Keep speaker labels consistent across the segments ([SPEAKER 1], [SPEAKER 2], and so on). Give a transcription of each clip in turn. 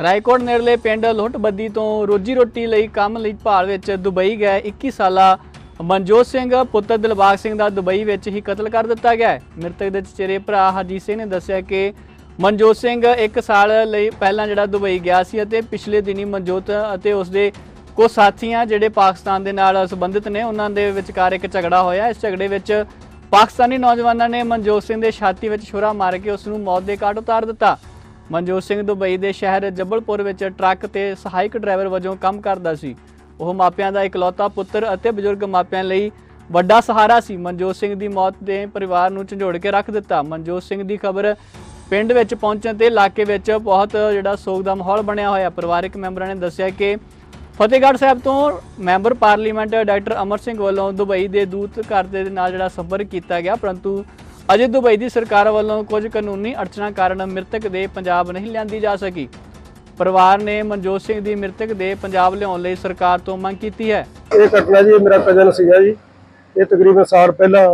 [SPEAKER 1] ਰਾਏਕੋਟ ਨੇੜਲੇ ਪਿੰਡ ਲੁੱਟਬੱਦੀ ਤੋਂ ਰੋਜੀ ਰੋਟੀ ਲਈ ਕੰਮ ਲਈ ਭਾਲ ਵਿੱਚ ਦੁਬਈ ਗਏ 21 ਸਾਲਾ ਮਨਜੋਤ ਸਿੰਘ। ਪੁੱਤਰ ਦਿਲਬਾਗ ਸਿੰਘ ਦਾ ਦੁਬਈ ਵਿੱਚ ਹੀ ਕਤਲ ਕਰ ਦਿੱਤਾ ਗਿਆ ਹੈ। ਮ੍ਰਿਤਕ ਦੇ ਚਚੇਰੇ ਭਰਾ ਹਰਜੀਤ ਸਿੰਘ ਨੇ ਦੱਸਿਆ ਕਿ ਮਨਜੋਤ ਸਿੰਘ 1 ਸਾਲ ਲਈ ਪਹਿਲਾਂ ਜਿਹੜਾ ਦੁਬਈ ਗਿਆ ਸੀ ਅਤੇ ਪਿਛਲੇ ਦਿਨੀ ਮਨਜੋਤ ਅਤੇ ਉਸਦੇ ਕੁਝ ਸਾਥੀਆਂ ਜਿਹੜੇ ਪਾਕਿਸਤਾਨ ਦੇ ਨਾਲ ਸੰਬੰਧਿਤ ਨੇ, ਉਹਨਾਂ ਦੇ ਵਿਚਕਾਰ ਇੱਕ ਝਗੜਾ ਹੋਇਆ। ਇਸ ਝਗੜੇ ਵਿੱਚ ਪਾਕਿਸਤਾਨੀ ਨੌਜਵਾਨਾਂ ਨੇ ਮਨਜੋਤ ਸਿੰਘ ਦੇ ਛਾਤੀ ਵਿੱਚ ਛੁਰਾ ਮਾਰ ਕੇ ਉਸ ਨੂੰ ਮੌਤ ਦੇ ਘਾਟ ਉਤਾਰ ਦਿੱਤਾ। ਮਨਜੋਤ ਸਿੰਘ ਦੁਬਈ ਦੇ ਸ਼ਹਿਰ ਜਬਲਪੁਰ ਵਿੱਚ ਟਰੱਕ ਤੇ ਸਹਾਇਕ ਡਰਾਈਵਰ ਵਜੋਂ ਕੰਮ ਕਰਦਾ ਸੀ। ਉਹ ਮਾਪਿਆਂ ਦਾ ਇਕਲੌਤਾ ਪੁੱਤਰ ਅਤੇ ਬਜ਼ੁਰਗ ਮਾਪਿਆਂ ਲਈ ਵੱਡਾ ਸਹਾਰਾ ਸੀ। ਮਨਜੋਤ ਸਿੰਘ ਦੀ ਮੌਤ ਦੇ ਪਰਿਵਾਰ ਨੂੰ ਝੰਜੋੜ ਕੇ ਰੱਖ ਦਿੱਤਾ। ਮਨਜੋਤ ਸਿੰਘ ਦੀ ਖਬਰ ਪਿੰਡ ਵਿੱਚ ਪਹੁੰਚਣ ਤੇ ਇਲਾਕੇ ਵਿੱਚ ਬਹੁਤ ਜਿਹੜਾ ਸੋਗ ਦਾ ਮਾਹੌਲ ਬਣਿਆ ਹੋਇਆ। ਪਰਿਵਾਰਕ ਮੈਂਬਰਾਂ ਨੇ ਦੱਸਿਆ ਕਿ ਫਤਿਹਗੜ੍ਹ ਸਾਹਿਬ ਤੋਂ member parliament doctor Amar Singh ਵੱਲੋਂ ਦੁਬਈ ਦੇ ਦੂਤ ਘਰ ਦੇ ਨਾਲ ਜਿਹੜਾ ਸੰਪਰਕ ਕੀਤਾ ਗਿਆ, ਪਰੰਤੂ ਅਜੇ ਦੁਬਈ ਦੀ ਸਰਕਾਰ ਵੱਲੋਂ ਕੁਝ ਕਾਨੂੰਨੀ ਅੜਚਣਾਂ ਕਾਰਨ ਮ੍ਰਿਤਕ ਦੇ ਪੰਜਾਬ ਨਹੀਂ ਲਿਆਂਦੀ ਜਾ ਸਕੀ। ਪਰਿਵਾਰ ਨੇ ਮਨਜੋਤ ਸਿੰਘ ਦੀ ਮ੍ਰਿਤਕ ਦੇ ਪੰਜਾਬ ਲਿਆਉਣ ਲਈ ਸਰਕਾਰ ਤੋਂ ਮੰਗ ਕੀਤੀ ਹੈ।
[SPEAKER 2] ਇਹ ਘਟਨਾ ਜੀ ਮੇਰਾ ਕਜ਼ਨ ਸੀਗਾ ਜੀ। ਇਹ ਤਕਰੀਬਨ ਸਾਲ ਪਹਿਲਾਂ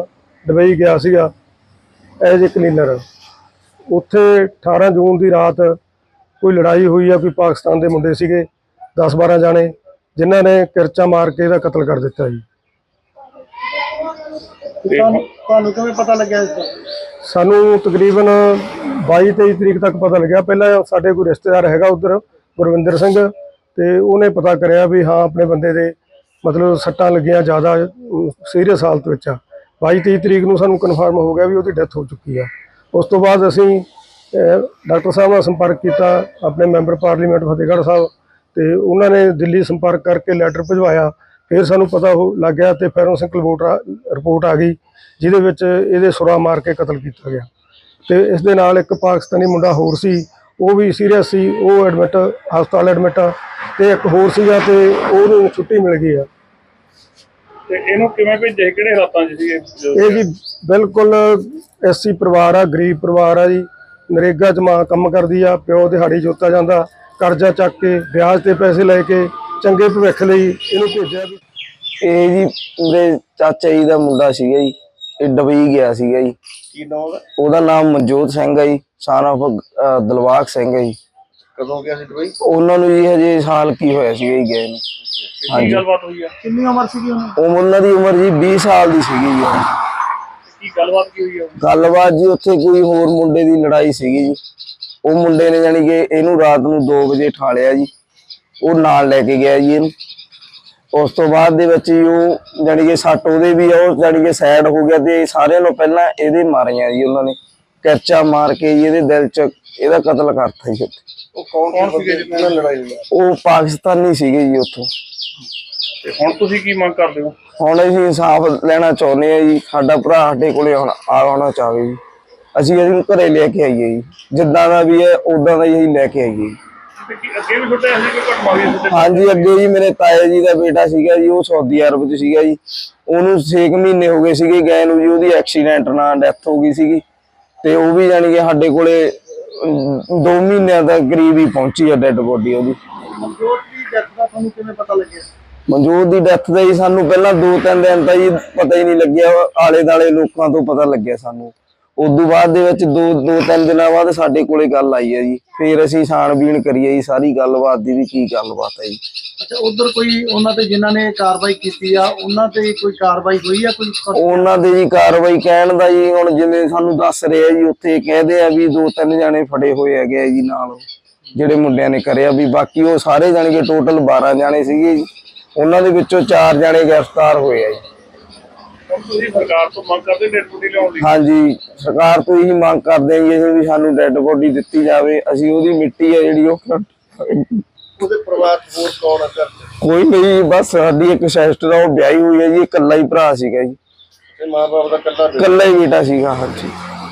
[SPEAKER 2] ਦੁਬਈ ਗਿਆ ਸੀਗਾ, ਐਜ਼ ਅ ਕਲੀਨਰ। ਉੱਥੇ 18 ਜੂਨ ਦੀ ਰਾਤ ਕੋਈ ਲੜਾਈ ਹੋਈ ਆ, ਕੋਈ ਪਾਕਿਸਤਾਨ ਦੇ ਮੁੰਡੇ ਸੀਗੇ 10-12 ਜਾਣੇ, ਜਿਨ੍ਹਾਂ ਨੇ ਕਿਰਚਾ ਮਾਰ ਕੇ ਇਹਦਾ ਕਤਲ ਕਰ ਦਿੱਤਾ ਜੀ।
[SPEAKER 3] ਤੁਹਾਨੂੰ ਕਿਵੇਂ ਪਤਾ ਲੱਗਿਆ ਇਸ ਦਾ?
[SPEAKER 2] ਸਾਨੂੰ ਤਕਰੀਬਨ 22-23 ਤਰੀਕ ਤੱਕ ਪਤਾ ਲੱਗਿਆ। ਪਹਿਲਾਂ ਸਾਡੇ ਕੋਈ ਰਿਸ਼ਤੇਦਾਰ ਹੈਗਾ ਉਧਰ ਗੁਰਵਿੰਦਰ ਸਿੰਘ ਤੇ ਉਹਨੇ ਪਤਾ ਕਰਿਆ ਵੀ ਹਾਂ ਆਪਣੇ ਬੰਦੇ ਦੇ ਮਤਲਬ ਸੱਟਾਂ ਲੱਗੀਆਂ ਜ਼ਿਆਦਾ ਸੀਰੀਅਸ ਹਾਲਤ ਵਿੱਚ ਆ। 22-23 ਤਰੀਕ ਨੂੰ ਸਾਨੂੰ ਕਨਫਰਮ ਹੋ ਗਿਆ ਵੀ ਉਹਦੀ ਡੈਥ ਹੋ ਚੁੱਕੀ ਆ। ਉਸ ਤੋਂ ਬਾਅਦ ਅਸੀਂ ਡਾਕਟਰ ਸਾਹਿਬ ਨਾਲ ਸੰਪਰਕ ਕੀਤਾ ਆਪਣੇ ਮੈਂਬਰ ਪਾਰਲੀਮੈਂਟ ਫਤਿਹਗੜ੍ਹ ਸਾਹਿਬ ਤੇ ਉਹਨਾਂ ਨੇ ਦਿੱਲੀ ਸੰਪਰਕ ਕਰਕੇ ਲੈਟਰ ਭਿਜਵਾਇਆ। ਫਿਰ ਸਾਨੂੰ ਪਤਾ ਹੋ ਲੱਗ ਗਿਆ ਤੇ ਫੈਰੋਸਿਕ ਰਿਪੋਰਟ ਆ ਗਈ ਜਿਹਦੇ ਵਿੱਚ ਇਹਦੇ ਸੁਰਾ ਮਾਰ ਕੇ ਕਤਲ ਕੀਤਾ ਗਿਆ। ਤੇ ਇਸ ਦੇ ਨਾਲ ਇੱਕ ਪਾਕਿਸਤਾਨੀ ਮੁੰਡਾ ਹੋਰ ਸੀ ਉਹ ਵੀ ਸੀਰੀਅਸ ਸੀ ਉਹ ਐਡਮਿਟ ਹਸਪਤਾਲ ਐਡਮਿਟ ਆ ਤੇ ਇੱਕ ਹੋਰ ਸੀਗਾ ਤੇ ਉਹਨੂੰ ਛੁੱਟੀ ਮਿਲ ਗਈ ਆ।
[SPEAKER 3] ਤੇ ਇਹਨੂੰ ਕਿਵੇਂ ਭੇਜੇ? ਕਿਹੜੇ ਹਾਲਾਤਾਂ 'ਚ ਸੀਗੇ?
[SPEAKER 2] ਇਹ ਜੀ ਬਿਲਕੁਲ ਐਸਸੀ ਪਰਿਵਾਰ ਆ ਗਰੀਬ ਪਰਿਵਾਰ ਆ ਜੀ। ਨਰੇਗਾ 'ਚ ਮਾਂ ਕੰਮ ਕਰਦੀ ਆ ਪਿਓ ਦਿਹਾੜੀ ਜੋਤਾ ਜਾਂਦਾ ਕਰਜ਼ਾ ਚੱਕ ਕੇ ਵਿਆਜ ਤੇ ਪੈਸੇ ਲੈ ਕੇ ਚੰਗੇ ਭਵਿੱਖ ਲਈ ਇਹਨੂੰ ਭੇਜਿਆ ਵੀ।
[SPEAKER 4] ਇਹ ਜੀ ਮੇਰੇ ਚਾਚਾ ਜੀ ਦਾ ਮੁੰਡਾ ਸੀਗਾ ਜੀ ਇਹ ਡਬਈ ਗਿਆ ਸੀਗਾ ਜੀ।
[SPEAKER 3] ਕੀ ਨਾਮ
[SPEAKER 4] ਉਹਦਾ ਨਾਮ ਮਨਜੋਤ ਸਿੰਘ ਹੈ ਜੀ of ਅਹ, ਦਿਲਬਾਗ ਸਿੰਘ ਹੈ ਜੀ।
[SPEAKER 3] ਕਦੋਂ ਗਿਆ ਸੀ ਦੁਬਈ
[SPEAKER 4] ਉਹਨਾਂ ਨੂੰ ਜੀ ਹਜੇ ਸਾਲ ਕੀ ਹੋਇਆ ਸੀਗਾ ਜੀ ਗਏ ਨੂੰ।
[SPEAKER 3] ਕੀ ਗੱਲਬਾਤ ਹੋਈ ਆ? ਕਿੰਨੀ ਉਮਰ ਸੀਗੀ ਉਹਨੂੰ
[SPEAKER 4] ਉਹ ਉਹਨਾਂ ਦੀ ਉਮਰ ਜੀ 20 ਸਾਲ ਦੀ ਸੀਗੀ ਜੀ।
[SPEAKER 3] ਕੀ ਗੱਲਬਾਤ ਕੀ ਹੋਈ ਆ?
[SPEAKER 4] ਗੱਲਬਾਤ ਜੀ ਉੱਥੇ ਕੋਈ ਹੋਰ ਮੁੰਡੇ ਦੀ ਲੜਾਈ ਸੀਗੀ ਜੀ। ਉਹ ਮੁੰਡੇ ਨੇ ਜਾਣੀ ਕਿ ਇਹਨੂੰ ਰਾਤ ਨੂੰ 2 ਵਜੇ ਠਾਲਿਆ ਜੀ। ਉਹ ਨਾਲ ਲੈ ਕੇ ਗਿਆ ਜੀ ਇਹਨੂੰ। ਉਸ ਤੋਂ ਬਾਅਦ ਦੇ ਵਿੱਚ ਉਹ ਜਾਣੀ ਕਿ ਸੱਟ ਉਹਦੇ ਵੀ ਆ ਉਹ ਜਾਣੀ ਕਿ ਸਾਈਡ ਹੋ ਗਿਆ ਤੇ ਸਾਰਿਆਂ ਨੂੰ ਪਹਿਲਾਂ ਇਹਦੇ ਮਾਰੀਆਂ ਜੀ ਉਹਨਾਂ ਨੇ। ਕਰਚਾ ਮਾਰ ਕੇ ਜੀ ਇਹਦੇ ਦਿਲ 'ਚ ਇਹਦਾ ਕਤਲ ਕਰਤਾ ਜੀ
[SPEAKER 3] ਉਹ ਕੌਣ ਸੀਗੇ ਜਿਹਨਾਂ ਨਾਲ ਲੜਾਈ ਹੋਈ?
[SPEAKER 4] ਉਹ ਪਾਕਿਸਤਾਨੀ ਸੀਗੇ ਜੀ ਉੱਥੋਂ।
[SPEAKER 3] ਤੇ ਹੁਣ ਤੁਸੀਂ ਕੀ ਮੰਗ ਕਰਦੇ ਹੋ?
[SPEAKER 4] ਹੁਣ ਅਸੀਂ ਇਨਸਾਫ ਲੈਣਾ ਚਾਹੁੰਦੇ ਆ ਜੀ ਸਾਡਾ ਭਰਾ ਸਾਡੇ ਕੋਲੇ ਹੁਣ ਆਉਣਾ ਚਾਹਵੇ ਜੀ। ਅਸੀਂ ਇਹਨੂੰ ਘਰੇ ਲੈ ਕੇ ਆਈਏ ਜੀ। ਜਿੱਦਾਂ ਦਾ ਵੀ ਹੈ ਉਦਾਂ ਦਾ ਹੀ ਅਸੀਂ ਲੈ ਕੇ ਆਈਏ ਜੀ।
[SPEAKER 3] ਤੇ ਕੀ ਅੱਗੇ ਵੀ ਛੋਟੇ ਅਸੀਂ ਕੋਈ ਘਟਨਾ ਹੋਈ ਇਸ ਤੇ
[SPEAKER 4] ਹਾਂਜੀ ਅੱਗੇ ਜੀ ਮੇਰੇ ਤਾਏ ਜੀ ਦਾ ਬੇਟਾ ਸੀਗਾ ਜੀ ਉਹ ਸਾਊਦੀ ਅਰਬ 'ਚ ਸੀਗਾ ਜੀ। ਉਹਨੂੰ 6 ਮਹੀਨੇ ਹੋ ਗਏ ਸੀਗੇ ਗਏ ਨੂੰ ਜੀ ਉਹਦੀ ਐਕਸੀਡੈਂਟ ਨਾਲ ਡੈਥ ਹੋ ਗਈ ਸੀਗੀ। ਤੇ ਉਹ ਵੀ ਜਾਣੀ ਕਿ ਸਾਡੇ ਕੋਲੇ 2 ਮਹੀਨਿਆਂ ਦਾ ਕਰੀਬ ਹੀ ਪਹੁੰਚੀ ਆ ਡੈੱਡ ਬੋਡੀ ਉਹਦੀ।
[SPEAKER 3] ਮਨਜੋਤ ਦੀ ਡੈਥ ਦਾ ਤੁਹਾਨੂੰ ਕਿਵੇਂ ਪਤਾ ਲੱਗਿਆ?
[SPEAKER 4] ਮਨਜੋਤ ਦੀ ਡੈਥ ਦਾ ਜੀ ਸਾਨੂੰ ਪਹਿਲਾਂ 2-3 ਦਿਨ ਤਾਂ ਜੀ ਪਤਾ ਹੀ ਨਹੀਂ ਲੱਗਿਆ ਆਲੇ ਦਾਲੇ ਲੋਕਾਂ ਤੋਂ ਪਤਾ ਲੱਗਿਆ ਸਾਨੂੰ। ਉਦੋਂ ਬਾਅਦ ਦੇ ਵਿੱਚ 2-3 ਦਿਨਾਂ ਬਾਅਦ ਸਾਡੇ ਕੋਲੇ ਗੱਲ ਆਈ ਹੈ ਜੀ। ਫਿਰ ਅਸੀਂ ਛਾਣਬੀਣ ਕਰੀਏ ਜੀ ਸਾਰੀ ਗੱਲਬਾਤ ਦੀ ਵੀ ਕੀ ਗੱਲਬਾਤ ਹੈ ਜੀ।
[SPEAKER 5] ਅੱਛਾ ਉਧਰ ਕੋਈ ਉਹਨਾਂ ਤੇ ਜਿਨ੍ਹਾਂ ਨੇ ਕਾਰਵਾਈ ਕੀਤੀ ਆ ਉਹਨਾਂ ਤੇ ਕੋਈ ਕਾਰਵਾਈ ਹੋਈ ਆ ਕੋਈ
[SPEAKER 4] ਉਹਨਾਂ ਦੇ ਜੀ ਕਾਰਵਾਈ ਕਹਿਣ ਦਾ ਜੀ ਹੁਣ ਜਿਵੇਂ ਸਾਨੂੰ ਦੱਸ ਰਹੇ ਜੀ ਉੱਥੇ ਕਹਿੰਦੇ ਆ ਵੀ ਦੋ ਤਿੰਨ ਜਾਣੇ ਫੜੇ ਹੋਏ ਹੈਗੇ ਆ ਜੀ ਨਾਲ। ਜਿਹੜੇ ਮੁੰਡਿਆਂ ਨੇ ਕਰਿਆ ਵੀ ਬਾਕੀ ਉਹ ਸਾਰੇ ਜਾਣੇ ਕਿ ਟੋਟਲ 12 ਜਾਣੇ ਸੀਗੇ ਜੀ। ਉਹਨਾਂ ਦੇ ਵਿੱਚੋਂ 4 ਜਾਣੇ ਗ੍ਰਿਫਤਾਰ ਹੋਏ ਆ ਜੀ।
[SPEAKER 3] ਤੁਸੀਂ ਸਰਕਾਰ ਤੋਂ ਮੰਗ ਕਰਦੇ ਡੈਡ ਬੋਡੀ ਲਿਆਉਣ ਦੀ?
[SPEAKER 4] ਹਾਂਜੀ ਸਰਕਾਰ ਤੋਂ ਇਹੀ ਮੰਗ ਕਰਦੇ ਹਾਂ ਜੀ ਵੀ ਸਾਨੂੰ ਡੈੱਡ ਬੋਡੀ ਦਿੱਤੀ ਜਾਵੇ ਅਸੀਂ ਉਹਦੀ ਮਿੱਟੀ ਹੈ ਜਿਹੜੀ ਉਹ
[SPEAKER 3] ਉਹਦੇ ਪਰਿਵਾਰ ਚ ਹੋਰ ਕੌਣ ਆ ਘਰ ਚ?
[SPEAKER 4] ਕੋਈ ਨਹੀਂ ਬਸ ਸਾਡੀ ਇੱਕ ਸਿਸਟਰ ਆ ਉਹ ਵਿਆਹੀ ਹੋਈ ਹੈ ਜੀ ਇਕੱਲਾ ਹੀ ਭਰਾ ਸੀਗਾ ਜੀ।
[SPEAKER 3] ਤੇ ਮਾਂ ਬਾਪ ਦਾ ਕੱਲਾ
[SPEAKER 4] ਇਕੱਲਾ ਹੀ ਬੇਟਾ ਸੀਗਾ ਹਾਂਜੀ।